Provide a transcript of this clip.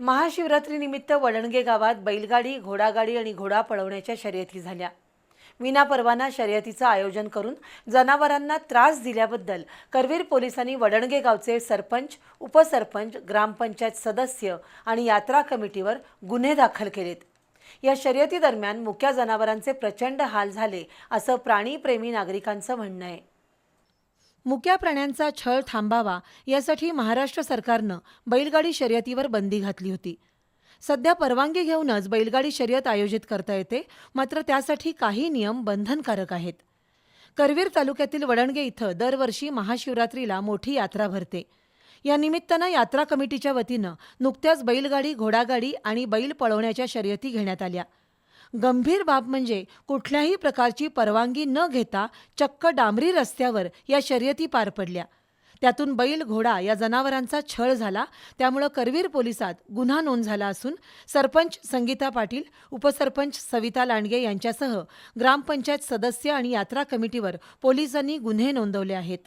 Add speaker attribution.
Speaker 1: महाशिवरात्रीनिमित्त वडणगे गावात बैलगाडी घोडागाडी आणि घोडा पळवण्याच्या शर्यती झाल्या. विनापरवाना शर्यतीचं आयोजन करून जनावरांना त्रास दिल्याबद्दल करवीर पोलिसांनी वडणगे गावचे सरपंच उपसरपंच ग्रामपंचायत सदस्य आणि यात्रा कमिटीवर गुन्हे दाखल केलेत. या शर्यतीदरम्यान मुक्या जनावरांचे प्रचंड हाल झाले असं प्राणीप्रेमी नागरिकांचं म्हणणं आहे. मुक्या प्राण्यांचा छळ थांबावा यासाठी महाराष्ट्र सरकारनं बैलगाडी शर्यतीवर बंदी घातली होती. सध्या परवानगी घेऊनच बैलगाडी शर्यत आयोजित करता येते मात्र त्यासाठी काही नियम बंधनकारक आहेत. करवीर तालुक्यातील वडणगे इथं दरवर्षी महाशिवरात्रीला मोठी यात्रा भरते. या निमित्तानं यात्रा कमिटीच्या वतीनं नुकत्याच बैलगाडी घोडागाडी आणि बैल पळवण्याच्या शर्यती घेण्यात आल्या. गंभीर बाब म्हणजे कुठल्याही प्रकारची परवानगी न घेता चक्क डांबरी रस्त्यावर या शर्यती पार पडल्या. त्यातून बैल घोडा या जनावरांचा छळ झाला. त्यामुळं करवीर पोलिसात गुन्हा नोंद झाला असून सरपंच संगीता पाटील उपसरपंच सविता लांडगे यांच्यासह ग्रामपंचायत सदस्य आणि यात्रा कमिटीवर पोलिसांनी गुन्हे नोंदवले आहेत.